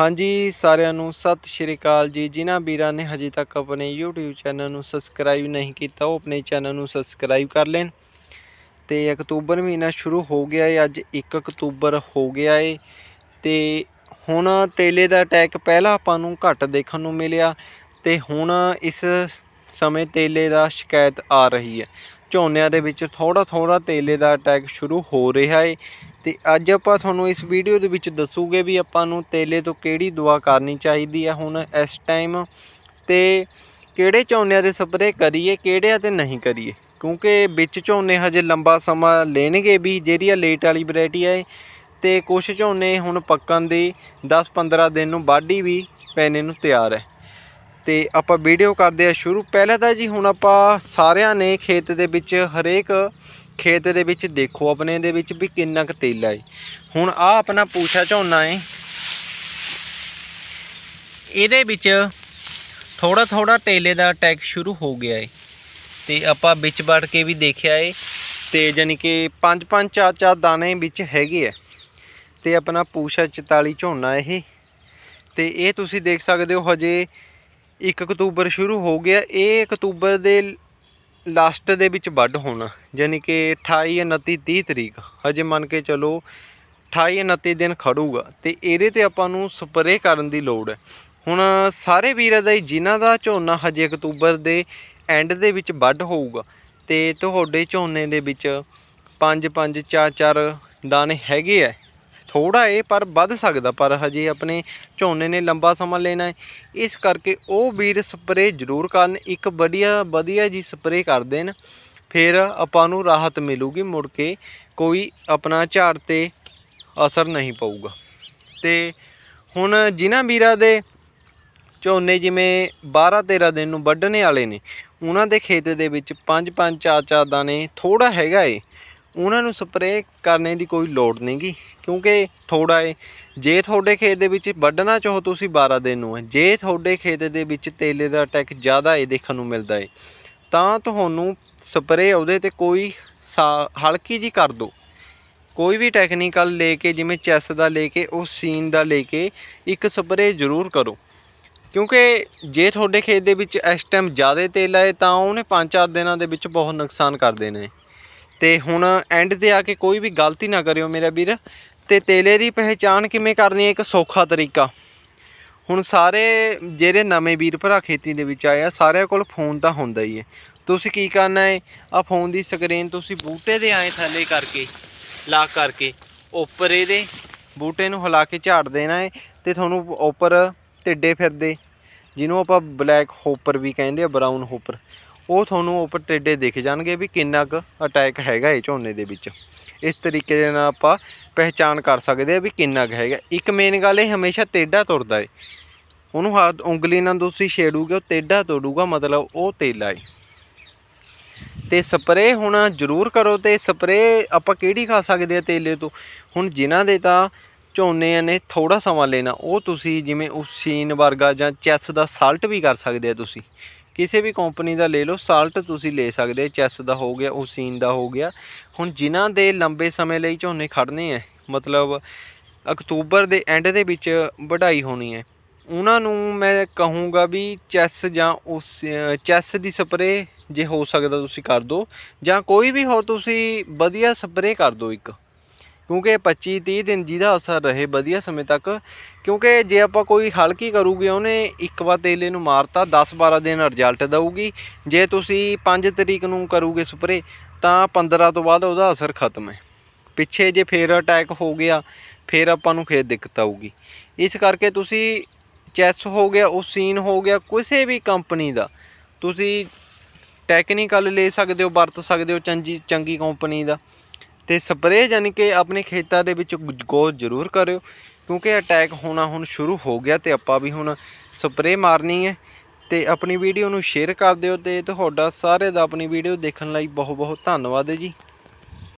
ਹਾਂਜੀ, ਸਾਰਿਆਂ ਨੂੰ ਸਤਿ ਸ਼੍ਰੀ ਅਕਾਲ ਜੀ। ਜਿਨ੍ਹਾਂ ਵੀਰਾਂ ਨੇ ਹਜੇ ਤੱਕ ਆਪਣੇ YouTube ਚੈਨਲ ਨੂੰ ਸਬਸਕ੍ਰਾਈਬ ਨਹੀਂ ਕੀਤਾ, ਉਹ ਆਪਣੇ ਚੈਨਲ ਨੂੰ ਸਬਸਕ੍ਰਾਈਬ ਕਰ ਲੈਣ। ਤੇ ਅਕਤੂਬਰ ਮਹੀਨਾ ਸ਼ੁਰੂ ਹੋ ਗਿਆ ਹੈ ਅੱਜ 1 ਅਕਤੂਬਰ ਹੋ ਗਿਆ ਹੈ ਤੇ ਹੁਣ ਤੇਲੇ ਦਾ ਅਟੈਕ ਪਹਿਲਾਂ ਆਪਾਂ ਨੂੰ ਘੱਟ ਦੇਖਣ ਨੂੰ ਮਿਲਿਆ ਤੇ ਹੁਣ ਇਸ ਸਮੇਂ ਤੇਲੇ ਦਾ ਸ਼ਿਕਾਇਤ ਆ ਰਹੀ ਹੈ ਝੋਨਿਆਂ ਦੇ ਵਿੱਚ ਥੋੜਾ ਥੋੜਾ ਤੇਲੇ ਦਾ ਅਟੈਕ ਸ਼ੁਰੂ ਹੋ ਰਿਹਾ ਹੈ ਤੇ ਅੱਜ ਆਪਾਂ ਤੁਹਾਨੂੰ ਇਸ ਵੀਡੀਓ ਦੇ ਵਿੱਚ ਦੱਸੂਗੇ ਵੀ ਆਪਾਂ ਨੂੰ ਤੇਲੇ ਤੋਂ ਕਿਹੜੀ ਦਵਾ ਕਰਨੀ ਚਾਹੀਦੀ ਹੈ ਹੁਣ ਇਸ ਟਾਈਮ ਤੇ ਕਿਹੜੇ ਝੋਨਿਆਂ ਦੇ ਸਪਰੇਅ ਕਰੀਏ, ਕਿਹੜਿਆਂ ਤੇ ਨਹੀਂ ਕਰੀਏ? ਕਿਉਂਕਿ ਵਿੱਚ ਝੋਨੇ ਹਜੇ ਲੰਬਾ ਸਮਾਂ ਲੈਣਗੇ ਵੀ, ਜਿਹੜੀ ਆ ਲੇਟ ਵਾਲੀ ਵੈਰਾਈਟੀ ਹੈ ਤੇ ਕੁਝ ਝੋਨੇ ਹੁਣ ਪੱਕਣ ਦੀ 10-15 ਦਿਨ ਨੂੰ ਵਾਢੀ ਵੀ ਪੈਣੇ ਨੂੰ ਤਿਆਰ ਹੈ। ਤੇ ਆਪਾਂ ਵੀਡੀਓ ਕਰਦੇ ਆ ਸ਼ੁਰੂ। ਪਹਿਲਾਂ ਤਾਂ ਜੀ ਹੁਣ ਆਪਾਂ ਸਾਰਿਆਂ ਨੇ ਖੇਤ ਦੇ ਵਿੱਚ ਹਰੇਕ ਖੇਤ ਦੇ ਵਿੱਚ ਦੇਖੋ ਆਪਣੇ ਦੇ ਵਿੱਚ ਵੀ ਕਿੰਨਾ ਕੁ ਤੇਲਾ ਹੈ ਹੁਣ ਆ ਆਪਣਾ ਪੂਛਾ ਝੋਨਾ ਹੈ ਇਹਦੇ ਵਿੱਚ ਥੋੜਾ ਥੋੜਾ ਤੇਲੇ ਦਾ ਅਟੈਕ ਸ਼ੁਰੂ ਹੋ ਗਿਆ ਹੈ ਤੇ ਆਪਾਂ ਵਿੱਚ ਵੜ ਕੇ ਵੀ ਦੇਖਿਆ ਹੈ ਤੇ ਜਾਨੀ ਕਿ ਪੰਜ ਪੰਜ ਚਾਰ ਚਾਰ ਦਾਣੇ ਵਿੱਚ ਹੈਗੇ ਆ। ਤੇ ਆਪਣਾ ਪੂਛਾ 44 ਝੋਨਾ ਇਹ। ਤੇ ਇਹ ਤੁਸੀਂ ਦੇਖ ਸਕਦੇ ਹੋ ਹਜੇ 1 ਅਕਤੂਬਰ ਸ਼ੁਰੂ ਹੋ ਗਿਆ। ਇਹ ਅਕਤੂਬਰ ਦੇ ਲਾਸਟ ਦੇ ਵਿੱਚ ਵੱਢ ਹੋਣਾ ਯਾਨੀ ਕਿ 28 29 30 ਤਰੀਕ। ਹਜੇ ਮੰਨ ਕੇ ਚਲੋ 28 29 ਦਿਨ ਖੜੂਗਾ, ਤੇ ਇਹਦੇ ਤੇ ਆਪਾਂ ਨੂੰ ਸਪਰੇਅ ਕਰਨ ਦੀ ਲੋੜ ਹੈ। ਹੁਣ ਸਾਰੇ ਵੀਰਾਂ ਦਾ ਹੀ, ਜਿਨ੍ਹਾਂ ਦਾ ਝੋਨਾ ਹਜੇ ਅਕਤੂਬਰ ਦੇ ਐਂਡ ਦੇ ਵਿੱਚ ਵੱਢ ਹੋਊਗਾ, ਤੇ ਤੁਹਾਡੇ ਝੋਨੇ ਦੇ ਵਿੱਚ 5 5 4 4 ਦਾਣੇ ਹੈਗੇ ਆ। ਥੋੜਾ ਇਹ ਪਰ ਵੱਧ ਸਕਦਾ, ਪਰ ਹਜੇ ਆਪਣੇ ਝੋਨੇ ਨੇ ਲੰਬਾ ਸਮਾਂ ਲੈਣਾ ਹੈ। ਇਸ ਕਰਕੇ ਉਹ ਵੀਰ ਸਪਰੇਅ ਜ਼ਰੂਰ ਕਰਨ, ਇੱਕ ਵਧੀਆ ਵਧੀਆ ਜੀ ਸਪਰੇਅ ਕਰ ਦੇਣ। ਫਿਰ ਆਪਾਂ ਨੂੰ ਰਾਹਤ ਮਿਲੂਗੀ, ਮੁੜ ਕੇ ਕੋਈ ਆਪਣਾ ਝਾੜ ਤੇ ਅਸਰ ਨਹੀਂ ਪਊਗਾ। ਤੇ ਹੁਣ ਜਿਨ੍ਹਾਂ ਵੀਰਾਂ ਦੇ ਝੋਨੇ ਜਿਵੇਂ 12 13 ਦਿਨ ਨੂੰ ਵੱਢਣੇ ਵਾਲੇ ਨੇ, ਉਹਨਾਂ ਦੇ ਖੇਤ ਦੇ ਵਿੱਚ 5 5 4 4 ਦਾਣੇ ਥੋੜਾ ਹੈਗਾ ਏ। ਉਹਨਾਂ ਨੂੰ ਸਪਰੇਅ ਕਰਨੇ ਦੀ ਕੋਈ ਲੋੜ ਨਹੀਂਗੀ, ਕਿਉਂਕਿ ਥੋੜਾ ਏ ਜੇ ਤੁਹਾਡੇ ਖੇਤ ਦੇ ਵਿੱਚ ਵੱਢਣਾ ਚਾਹੋ ਤੁਸੀਂ 12 ਦਿਨ ਨੂੰ ਹੈ ਜੇ ਤੁਹਾਡੇ ਖੇਤ ਦੇ ਵਿੱਚ ਤੇਲੇ ਦਾ ਅਟੈਕ ਜ਼ਿਆਦਾ ਏ ਦੇਖਣ ਨੂੰ ਮਿਲਦਾ ਏ, ਤਾਂ ਤੁਹਾਨੂੰ ਸਪਰੇਅ ਉਹਦੇ ਤੇ ਕੋਈ ਸਾ- ਹਲਕੀ ਜੀ ਕਰ ਦਿਓ ਕੋਈ ਵੀ ਟੈਕਨੀਕਲ ਲੈ ਕੇ, ਜਿਵੇਂ ਚੈਸ ਦਾ ਲੈ ਕੇ, ਉਹ ਸੀਨ ਦਾ ਲੈ ਕੇ ਇੱਕ ਸਪਰੇਅ ਜ਼ਰੂਰ ਕਰੋ। ਕਿਉਂਕਿ ਜੇ ਤੁਹਾਡੇ ਖੇਤ ਦੇ ਵਿੱਚ ਇਸ ਟਾਈਮ ਜ਼ਿਆਦਾ ਤੇਲ ਆਏ, ਤਾਂ ਉਹਨੇ 5-4 ਦਿਨਾਂ ਦੇ ਵਿੱਚ ਬਹੁਤ ਨੁਕਸਾਨ ਕਰ ਦੇਣੇ ਤੇ ਹੁਣ ਐਂਡ ਤੇ ਆ ਕੇ ਕੋਈ ਵੀ ਗਲਤੀ ਨਾ ਕਰਿਓ ਮੇਰਾ ਵੀਰ, ਤੇ ਤੇਲੇ ਦੀ ਪਹਿਚਾਣ ਕਿਵੇਂ ਕਰਨੀ ਹੈ ਇੱਕ ਸੌਖਾ ਤਰੀਕਾ। ਹੁਣ ਸਾਰੇ ਜਿਹੜੇ ਨਵੇਂ ਵੀਰ ਭਰਾ ਖੇਤੀ ਦੇ ਵਿੱਚ ਆਏ ਆ, ਸਾਰਿਆਂ ਕੋਲ ਫੋਨ ਤਾਂ ਹੁੰਦਾ ਹੀ ਹੈ। ਤੁਸੀਂ ਕੀ ਕਰਨਾ ਹੈ? ਆ ਫੋਨ ਦੀ ਸਕਰੀਨ ਤੁਸੀਂ ਬੂਟੇ ਦੇ ਐਂ ਥੱਲੇ ਕਰਕੇ, ਲਾ ਕਰਕੇ, ਉੱਪਰ ਇਹਦੇ ਬੂਟੇ ਨੂੰ ਹਿਲਾ ਕੇ ਝਾੜ ਦੇਣਾ ਹੈ ਤੇ ਤੁਹਾਨੂੰ ਉੱਪਰ ਟਿੱਡੇ ਫਿਰਦੇ, ਜਿਹਨੂੰ ਆਪਾਂ ਬਲੈਕ ਹੋਪਰ ਵੀ ਕਹਿੰਦੇ ਆ ਬਰਾਊਨ ਹੋਪਰ ਉਹ ਤੁਹਾਨੂੰ ਉੱਪਰ ਟਿੱਡੇ ਦਿਖ ਜਾਣਗੇ ਵੀ ਕਿੰਨਾ ਕੁ ਅਟੈਕ ਹੈਗਾ ਇਹ ਝੋਨੇ ਦੇ ਵਿੱਚ। ਇਸ ਤਰੀਕੇ ਦੇ ਨਾਲ ਆਪਾਂ ਪਹਿਚਾਨ ਕਰ ਸਕਦੇ ਆ ਵੀ ਕਿੰਨਾ ਕੁ ਹੈਗਾ। ਇੱਕ ਮੇਨ ਗੱਲ ਇਹ ਹਮੇਸ਼ਾ ਟੇਢਾ ਤੁਰਦਾ ਏ। ਉਹਨੂੰ ਹੱਥ ਉਂਗਲੀ ਨਾਲ ਤੁਸੀਂ ਛੇੜੂਗੇ, ਉਹ ਟੇਢਾ ਤੋੜੂਗਾ, ਮਤਲਬ ਉਹ ਤੇਲਾ ਏ। ਤੇ ਸਪਰੇਅ ਹੁਣ ਜ਼ਰੂਰ ਕਰੋ ਤੇ ਸਪਰੇਅ ਆਪਾਂ ਕਿਹੜੀ ਖਾ ਸਕਦੇ ਆ ਤੇਲੇ ਤੋਂ? ਹੁਣ ਜਿਨ੍ਹਾਂ ਦੇ ਤਾਂ ਝੋਨੇ ਨੇ ਥੋੜਾ ਸਮਾਂ ਲੈਣਾ, ਉਹ ਤੁਸੀਂ ਜਿਵੇਂ ਉਸੀਨ ਵਰਗਾ ਜਾਂ ਚੈਸ ਦਾ ਸਾਲਟ ਵੀ ਕਰ ਸਕਦੇ ਆ ਤੁਸੀਂ। ਕਿਸੇ ਵੀ ਕੰਪਨੀ ਦਾ ਲੈ ਲਓ ਸਾਲਟ ਤੁਸੀਂ ਲੈ ਸਕਦੇ ਆ ਚੈਸ ਦਾ ਹੋ ਗਿਆ ਉਸੀਨ ਦਾ ਹੋ ਗਿਆ। ਹੁਣ ਜਿਨ੍ਹਾਂ ਦੇ ਲੰਬੇ ਸਮੇਂ ਲਈ ਝੋਨੇ ਖੜਨੇ ਆ ਮਤਲਬ ਅਕਤੂਬਰ ਦੇ ਐਂਡ ਦੇ ਵਿੱਚ ਵਢਾਈ ਹੋਣੀ ਹੈ ਉਹਨਾਂ ਨੂੰ ਮੈਂ ਕਹੂੰਗਾ ਵੀ ਚੈਸ ਜਾਂ ਉਸ ਚੈਸ ਦੀ ਸਪਰੇਅ ਜੇ ਹੋ ਸਕਦਾ ਤੁਸੀਂ ਕਰ ਦਿਓ ਜਾਂ ਕੋਈ ਵੀ ਹੋ ਤੁਸੀਂ ਵਧੀਆ ਸਪਰੇਅ ਕਰ ਦਿਓ ਇੱਕ। ਕਿਉਂਕਿ 25 30 ਦਿਨ ਜਿਹਦਾ ਅਸਰ ਰਹੇ ਵਧੀਆ ਸਮੇਂ ਤੱਕ, ਕਿਉਂਕਿ ਜੇ ਆਪਾਂ ਕੋਈ ਹਲਕੀ ਕਰੂਗੇ, ਉਹਨੇ ਇੱਕ ਵਾਰ ਤੇਲੇ ਨੂੰ ਮਾਰਤਾ 10 12 ਦਿਨ ਰਿਜ਼ਲਟ ਦਊਗੀ। ਜੇ ਤੁਸੀਂ 5 ਤਰੀਕ ਨੂੰ ਕਰੂਗੇ ਸਪਰੇਅ ਤਾਂ 15 ਤੋਂ ਬਾਅਦ ਉਹਦਾ ਅਸਰ ਖਤਮ ਹੈ। ਪਿੱਛੇ ਜੇ ਫੇਰ ਅਟੈਕ ਹੋ ਗਿਆ, ਫੇਰ ਆਪਾਂ ਨੂੰ ਫੇਰ ਦਿੱਕਤ ਆਊਗੀ। ਇਸ ਕਰਕੇ ਤੁਸੀਂ ਚੈਸ ਹੋ ਗਿਆ, ਉਸੀਨ ਹੋ ਗਿਆ, ਕਿਸੇ ਵੀ ਕੰਪਨੀ ਦਾ, ਤੁਸੀਂ ਟੈਕਨੀਕਲ ਲੈ ਸਕਦੇ ਹੋ, ਵਰਤ ਸਕਦੇ ਹੋ ਚੰਗੀ ਚੰਗੀ ਕੰਪਨੀ ਦਾ। ਤੇ ਸਪਰੇਅ ਯਾਨੀ ਕਿ ਆਪਣੇ ਖੇਤਾਂ ਦੇ ਵਿੱਚ ਗੋ ਜ਼ਰੂਰ ਕਰਿਓ, ਕਿਉਂਕਿ ਅਟੈਕ ਹੋਣਾ ਹੁਣ ਸ਼ੁਰੂ ਹੋ ਗਿਆ ਤੇ ਆਪਾਂ ਵੀ ਹੁਣ ਸਪਰੇਅ ਮਾਰਨੀ ਹੈ। ਤੇ ਆਪਣੀ ਵੀਡੀਓ ਨੂੰ ਸ਼ੇਅਰ ਕਰ ਦਿਓ ਤੇ ਤੁਹਾਡਾ ਸਾਰੇ ਦਾ ਆਪਣੀ ਵੀਡੀਓ ਦੇਖਣ ਲਈ ਬਹੁਤ ਬਹੁਤ ਧੰਨਵਾਦ ਜੀ।